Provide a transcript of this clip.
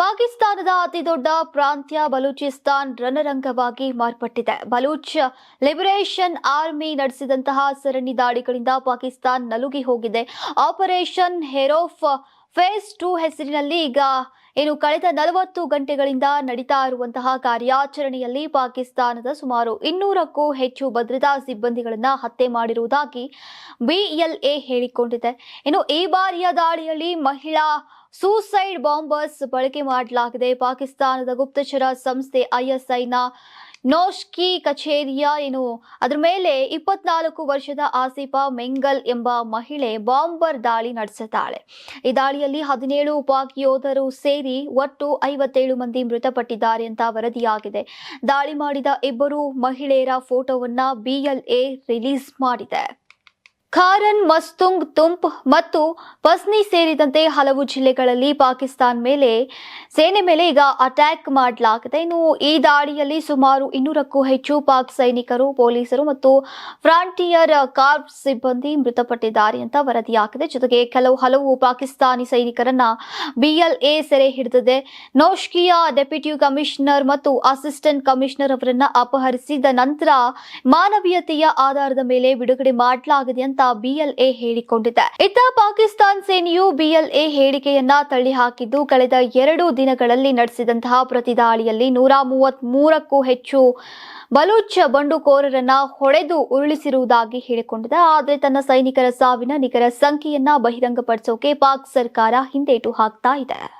ಪಾಕಿಸ್ತಾನದ ಅತಿದೊಡ್ಡ ಪ್ರಾಂತ್ಯ ಬಲೂಚಿಸ್ತಾನ್ ರಣರಂಗವಾಗಿ ಮಾರ್ಪಟ್ಟಿದೆ. ಬಲೂಚ್ ಲಿಬರೇಷನ್ ಆರ್ಮಿ ನಡೆಸಿದಂತಹ ಸರಣಿ ದಾಳಿಗಳಿಂದ ಪಾಕಿಸ್ತಾನ್ ನಲುಗಿ ಹೋಗಿದೆ. ಆಪರೇಷನ್ ಹೆರೋಫ್ ಫೇಸ್ ಟೂ ಹೆಸರಿನಲ್ಲಿ ಈಗ ಏನು ಕಳೆದ ನಲವತ್ತು ಗಂಟೆಗಳಿಂದ ನಡೀತಾ ಇರುವಂತಹ ಕಾರ್ಯಾಚರಣೆಯಲ್ಲಿ ಪಾಕಿಸ್ತಾನದ ಸುಮಾರು ಇನ್ನೂರಕ್ಕೂ ಹೆಚ್ಚು ಭದ್ರತಾ ಸಿಬ್ಬಂದಿಗಳನ್ನ ಹತ್ಯೆ ಮಾಡಿರುವುದಾಗಿ ಬಿಎಲ್ಎ ಹೇಳಿಕೊಂಡಿದೆ. ಇನ್ನು ಈ ಬಾರಿಯ ದಾಳಿಯಲ್ಲಿ ಮಹಿಳಾ ಸೂಸೈಡ್ ಬಾಂಬರ್ಸ್ ಬಳಕೆ ಮಾಡಲಾಗಿದೆ. ಪಾಕಿಸ್ತಾನದ ಗುಪ್ತಚರ ಸಂಸ್ಥೆ ಐಎಸ್ಐನ ನೋಶ್ಕಿ ಕಚೇರಿಯ ಏನು, ಅದರ ಮೇಲೆ ಇಪ್ಪತ್ನಾಲ್ಕು ವರ್ಷದ ಆಸಿಫಾ ಮೆಂಗಲ್ ಎಂಬ ಮಹಿಳೆ ಬಾಂಬರ್ ದಾಳಿ ನಡೆಸಿದ್ದಾಳೆ. ಈ ದಾಳಿಯಲ್ಲಿ ಹದಿನೇಳು ಪಾಕ್ ಯೋಧರು ಸೇರಿ ಒಟ್ಟು ಐವತ್ತೇಳು ಮಂದಿ ಮೃತಪಟ್ಟಿದ್ದಾರೆ ಅಂತ ವರದಿಯಾಗಿದೆ. ದಾಳಿ ಮಾಡಿದ ಇಬ್ಬರು ಮಹಿಳೆಯರ ಫೋಟೋವನ್ನ ಬಿಎಲ್ಎ ರಿಲೀಸ್ ಮಾಡಿದೆ. ಖಾರನ್, ಮಸ್ತುಂಗ್, ತುಂಪ್ ಮತ್ತು ಪಸ್ನಿ ಸೇರಿದಂತೆ ಹಲವು ಜಿಲ್ಲೆಗಳಲ್ಲಿ ಪಾಕಿಸ್ತಾನ ಮೇಲೆ, ಸೇನೆ ಮೇಲೆ ಈಗ ಅಟ್ಯಾಕ್ ಮಾಡಲಾಗಿದೆ. ಇನ್ನು ಈ ದಾಳಿಯಲ್ಲಿ ಸುಮಾರು ಇನ್ನೂರಕ್ಕೂ ಹೆಚ್ಚು ಪಾಕ್ ಸೈನಿಕರು, ಪೊಲೀಸರು ಮತ್ತು ಫ್ರಾಂಟಿಯರ್ ಕಾರ್ಪ್ ಸಿಬ್ಬಂದಿ ಮೃತಪಟ್ಟಿದ್ದಾರೆ ಅಂತ ವರದಿಯಾಗಿದೆ. ಜೊತೆಗೆ ಕೆಲವು ಹಲವು ಪಾಕಿಸ್ತಾನಿ ಸೈನಿಕರನ್ನ ಬಿಎಲ್ಎ ಸೆರೆ ಹಿಡಿದಿದೆ. ನೌಷ್ಕಿಯಾ ಡೆಪ್ಯೂಟಿ ಕಮಿಷನರ್ ಮತ್ತು ಅಸಿಸ್ಟೆಂಟ್ ಕಮಿಷನರ್ ಅವರನ್ನ ಅಪಹರಿಸಿದ ನಂತರ ಮಾನವೀಯತೆಯ ಆಧಾರದ ಮೇಲೆ ಬಿಡುಗಡೆ ಮಾಡಲಾಗಿದೆ ಅಂತ ಬಿಎಲ್ಎ ಹೇಳಿಕೊಂಡಿದೆ. ಇತ್ತ ಪಾಕಿಸ್ತಾನ್ ಸೇನೆಯು ಬಿಎಲ್ಎ ಹೇಳಿಕೆಯನ್ನ ತಳ್ಳಿಹಾಕಿದ್ದು ಕಳೆದ ಎರಡು ದಿನಗಳಲ್ಲಿ ನಡೆಸಿದಂತಹ ಪ್ರತಿದಾಳಿಯಲ್ಲಿ ನೂರ ಮೂವತ್ತ್ ಮೂರಕ್ಕೂ ಹೆಚ್ಚು ಬಲೂಚ್ ಬಂಡುಕೋರರನ್ನ ಹೊಡೆದು ಉರುಳಿಸಿರುವುದಾಗಿ ಹೇಳಿಕೊಂಡಿದೆ. ಆದರೆ ತನ್ನ ಸೈನಿಕರ ಸಾವಿನ ನಿಖರ ಸಂಖ್ಯೆಯನ್ನ ಬಹಿರಂಗಪಡಿಸೋಕೆ ಪಾಕ್ ಸರ್ಕಾರ ಹಿಂದೇಟು ಹಾಕ್ತಾ ಇದೆ.